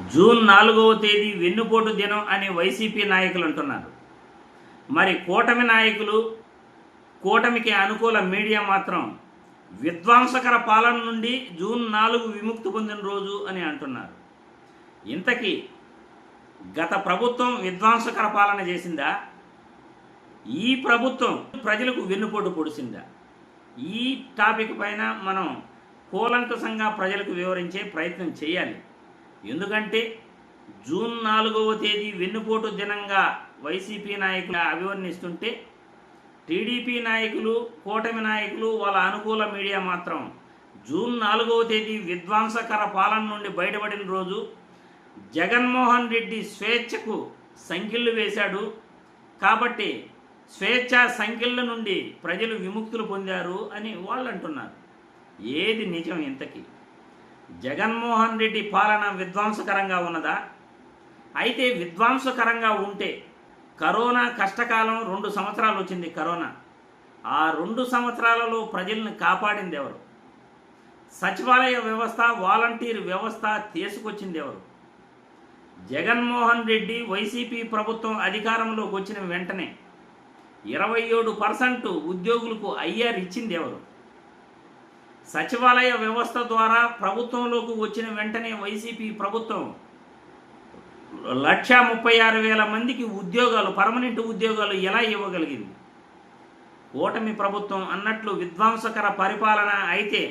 June నాలుగవ తేదీ వెన్నుపోటు దినం అని వైసీపీ నాయకులు అంటున్నారు. మరి కూటమి నాయకులు కూటమికి అనుకూల మీడియా మాత్రం విధ్వంసకర పాలన నుండి జూన్ నాలుగు విముక్తి పొందిన రోజు అని అంటున్నారు. ఇంతకీ గత ప్రభుత్వం విధ్వంసకర పాలన చేసిందా? ఈ ప్రభుత్వం ప్రజలకు వెన్నుపోటు పొడిసిందా? ఈ టాపిక్ పైన మనం కూలంకషంగా ప్రజలకు వివరించే ప్రయత్నం చేయాలి. ఎందుకంటే జూన్ నాలుగవ తేదీ వెన్నుపోటు దినంగా వైసీపీ నాయకులు అభివర్ణిస్తుంటే టీడీపీ నాయకులు కూటమి నాయకులు వాళ్ళ అనుకూల మీడియా మాత్రం జూన్ నాలుగవ తేదీ విధ్వంసకర పాలన నుండి బయటపడిన రోజు జగన్మోహన్ రెడ్డి స్వేచ్ఛకు సంఖ్యలు వేశాడు. కాబట్టి స్వేచ్ఛ సంఖ్యల నుండి ప్రజలు విముక్తులు పొందారు అని వాళ్ళు అంటున్నారు ఏది నిజం ఇంతకీ? జగన్మోహన్ రెడ్డి పాలన విధ్వంసకరంగా ఉన్నదా? అయితే విధ్వంసకరంగా ఉంటే కరోనా కష్టకాలం రెండు సంవత్సరాలు వచ్చింది కరోనా. ఆ రెండు సంవత్సరాలలో ప్రజల్ని కాపాడింది ఎవరు? సచివాలయ వ్యవస్థ వాలంటీర్ వ్యవస్థ తీసుకొచ్చింది ఎవరు? జగన్మోహన్ రెడ్డి వైసీపీ ప్రభుత్వం అధికారంలోకి వచ్చిన వెంటనే ఇరవై ఏడు పర్సెంట్ ఉద్యోగులకు ఐఆర్ ఇచ్చింది ఎవరు? సచివాలయ వ్యవస్థ ద్వారా ప్రభుత్వంలోకి వచ్చిన వెంటనే వైసీపీ ప్రభుత్వం లక్ష ముప్పై ఆరు వేల మందికి ఉద్యోగాలు పర్మనెంట్ ఉద్యోగాలు ఎలా ఇవ్వగలిగింది? కూటమి ప్రభుత్వం అన్నట్లు విధ్వంసకర పరిపాలన అయితే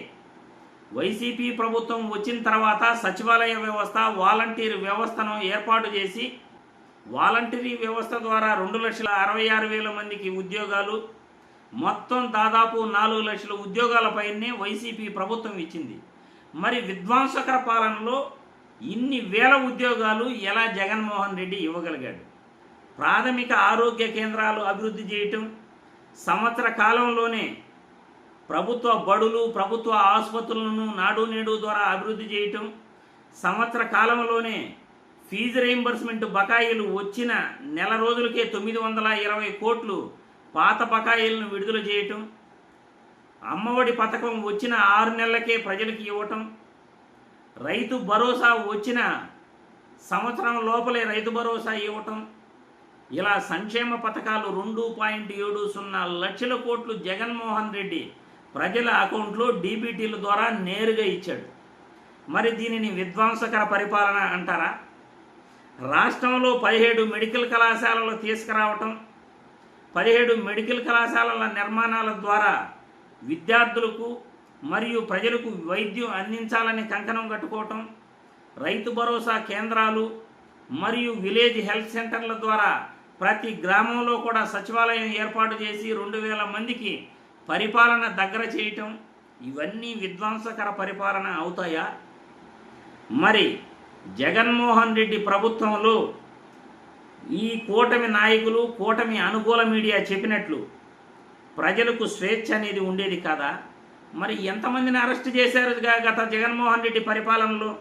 వైసీపీ ప్రభుత్వం వచ్చిన తర్వాత సచివాలయ వ్యవస్థ వాలంటీర్ వ్యవస్థను ఏర్పాటు చేసి వాలంటీరీ వ్యవస్థ ద్వారా రెండు లక్షల అరవై ఆరు వేల మందికి ఉద్యోగాలు మొత్తం దాదాపు నాలుగు లక్షల ఉద్యోగాలపైనే వైసీపీ ప్రభుత్వం ఇచ్చింది. మరి విధ్వంసకర పాలనలో ఇన్ని వేల ఉద్యోగాలు ఎలా జగన్మోహన్ రెడ్డి ఇవ్వగలిగాడు? ప్రాథమిక ఆరోగ్య కేంద్రాలు అభివృద్ధి చేయటం సంవత్సర కాలంలోనే ప్రభుత్వ బడులు ప్రభుత్వ ఆసుపత్రులను నాడు నేడు ద్వారా అభివృద్ధి చేయటం సంవత్సర కాలంలోనే ఫీజు రీయింబర్స్మెంట్ బకాయిలు వచ్చిన నెల రోజులకే తొమ్మిది వందల ఇరవై కోట్లు పాత బకాయిలను విడుదల చేయటం అమ్మఒడి పథకం వచ్చిన ఆరు నెలలకే ప్రజలకు ఇవ్వటం రైతు భరోసా వచ్చిన సంవత్సరం లోపలే రైతు భరోసా ఇవ్వటం ఇలా సంక్షేమ పథకాలు రెండు పాయింట్ ఏడు సున్నా లక్షల కోట్లు జగన్మోహన్ రెడ్డి ప్రజల అకౌంట్లో డీబీటీల ద్వారా నేరుగా ఇచ్చాడు. మరి దీనిని విధ్వంసకర పరిపాలన అంటారా? రాష్ట్రంలో పదిహేడు మెడికల్ కళాశాలలు తీసుకురావటం పదిహేడు మెడికల్ కళాశాలల నిర్మాణాల ద్వారా విద్యార్థులకు మరియు ప్రజలకు వైద్యం అందించాలని కంకణం కట్టుకోవటం రైతు భరోసా కేంద్రాలు మరియు విలేజ్ హెల్త్ సెంటర్ల ద్వారా ప్రతి గ్రామంలో కూడా సచివాలయం ఏర్పాటు చేసి రెండు వేల మందికి పరిపాలన దగ్గర చేయటం ఇవన్నీ విధ్వంసకర పరిపాలన అవుతాయా? మరి జగన్మోహన్ రెడ్డి ప్రభుత్వంలో ఈ కూటమి నాయకులు కూటమి అనుకూల మీడియా చెప్పినట్లు ప్రజలకు స్వేచ్ఛ అనేది ఉండేది కదా? మరి ఎంతమందిని అరెస్ట్ చేశారు గత జగన్మోహన్ రెడ్డి పరిపాలనలో?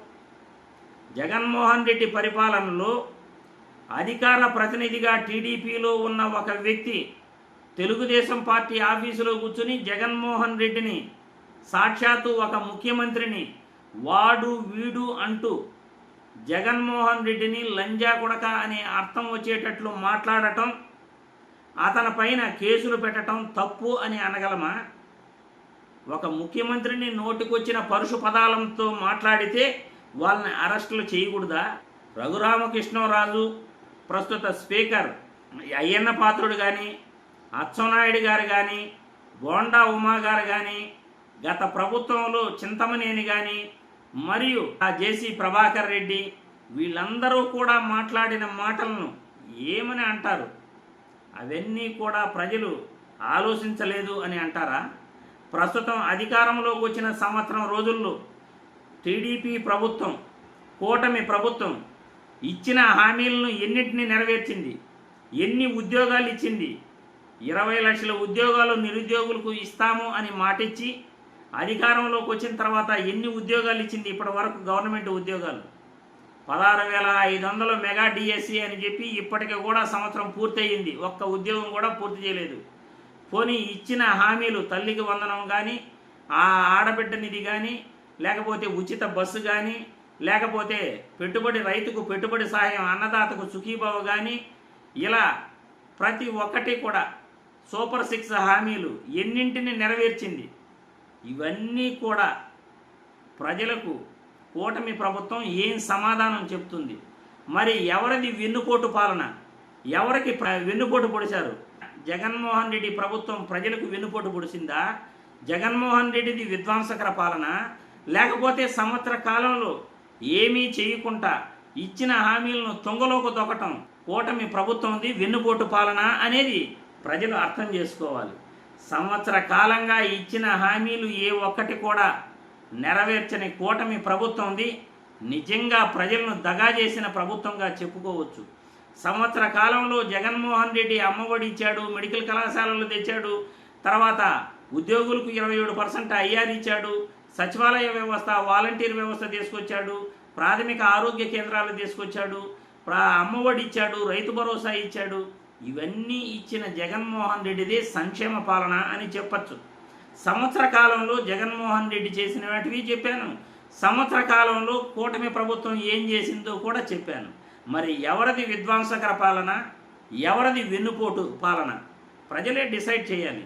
జగన్మోహన్ రెడ్డి పరిపాలనలో అధికార ప్రతినిధిగా టీడీపీలో ఉన్న ఒక వ్యక్తి తెలుగుదేశం పార్టీ ఆఫీసులో కూర్చుని జగన్మోహన్ రెడ్డిని సాక్షాత్తు ఒక ముఖ్యమంత్రిని వాడు వీడు అంటూ జగన్మోహన్ రెడ్డిని లంజా కొడక అనే అర్థం వచ్చేటట్లు మాట్లాడటం అతని పైన కేసులు పెట్టడం తప్పు అని అనగలమా? ఒక ముఖ్యమంత్రిని నోటికొచ్చిన పరుషు పదాలంతో మాట్లాడితే వాళ్ళని అరెస్టులు చేయకూడదా? రఘురామకృష్ణరాజు ప్రస్తుత స్పీకర్ అయ్యన్న పాత్రుడు కానీ అచ్చెన్నాయుడు గారు కానీ బోండా ఉమా గారు కానీ గత ప్రభుత్వంలో చింతమనేని కానీ మరియు ఆ జేసీ ప్రభాకర్ రెడ్డి వీళ్ళందరూ కూడా మాట్లాడిన మాటలను ఏమని అంటారు? అవన్నీ కూడా ప్రజలు ఆలోచించలేదు అని అంటారా? ప్రస్తుతం అధికారంలోకి వచ్చిన సంవత్సరం రోజుల్లో టీడీపీ ప్రభుత్వం కూటమి ప్రభుత్వం ఇచ్చిన హామీలను ఎన్నిటిని నెరవేర్చింది? ఎన్ని ఉద్యోగాలు ఇచ్చింది? ఇరవై లక్షల ఉద్యోగాలు నిరుద్యోగులకు ఇస్తాము అని మాటిచ్చి అధికారంలోకి వచ్చిన తర్వాత ఎన్ని ఉద్యోగాలు ఇచ్చింది? ఇప్పటి వరకు గవర్నమెంట్ ఉద్యోగాలు. పదహారు వేల ఐదు వందలు మెగా డిఎస్సి అని చెప్పి ఇప్పటికి కూడా సంవత్సరం పూర్తయింది. ఒక్క ఉద్యోగం కూడా పూర్తి చేయలేదు. పోనీ ఇచ్చిన హామీలు తల్లికి వందనం కానీ ఆ ఆడబిడ్డ నిధి కానీ లేకపోతే ఉచిత బస్సు కానీ లేకపోతే పెట్టుబడి రైతుకు పెట్టుబడి సహాయం అన్నదాతకు సుఖీభావ కానీ ఇలా ప్రతి ఒక్కటి కూడా సూపర్ సిక్స్ హామీలు ఎన్నింటిని నెరవేర్చింది? ఇవన్నీ కూడా ప్రజలకు కూటమి ప్రభుత్వం ఏం సమాధానం చెప్తుంది? మరి ఎవరిది వెన్నుపోటు పాలన? ఎవరికి ప్ర- వెన్నుపోటు పొడిచారు? జగన్మోహన్ రెడ్డి ప్రభుత్వం ప్రజలకు వెన్నుపోటు పొడిచిందా? జగన్మోహన్ రెడ్డిది విధ్వంసకర పాలన? లేకపోతే సంవత్సర కాలంలో ఏమీ చేయకుండా ఇచ్చిన హామీలను తొంగలోకి దొక్కటం కూటమి ప్రభుత్వంది వెన్నుపోటు పాలన అనేది ప్రజలు అర్థం చేసుకోవాలి. సంవత్సర కాలంగా ఇచ్చిన హామీలు ఏ ఒక్కటి కూడా నెరవేర్చని కూటమి ప్రభుత్వంది. నిజంగా ప్రజలను దగా చేసిన ప్రభుత్వంగా చెప్పుకోవచ్చు. సంవత్సర కాలంలో జగన్మోహన్ రెడ్డి అమ్మఒడి ఇచ్చాడు మెడికల్ కళాశాలలు తెచ్చాడు తర్వాత ఉద్యోగులకు ఇరవై ఏడు పర్సెంట్ ఐఆర్ ఇచ్చాడు సచివాలయ వ్యవస్థ వాలంటీర్ వ్యవస్థ తీసుకొచ్చాడు ప్రాథమిక ఆరోగ్య కేంద్రాలు తీసుకొచ్చాడు అమ్మఒడి ఇచ్చాడు రైతు భరోసా ఇచ్చాడు ఇవన్నీ ఇచ్చిన జగన్మోహన్ రెడ్డిదే సంక్షేమ పాలన అని చెప్పచ్చు. సంవత్సర కాలంలో జగన్మోహన్ రెడ్డి చేసిన వాటివి చెప్పాను. సంవత్సర కాలంలో కూటమి ప్రభుత్వం ఏం చేసిందో కూడా చెప్పాను. మరి ఎవరిది విధ్వంసకర పాలన? ఎవరిది వెన్నుపోటు పాలన? ప్రజలే డిసైడ్ చేయాలి.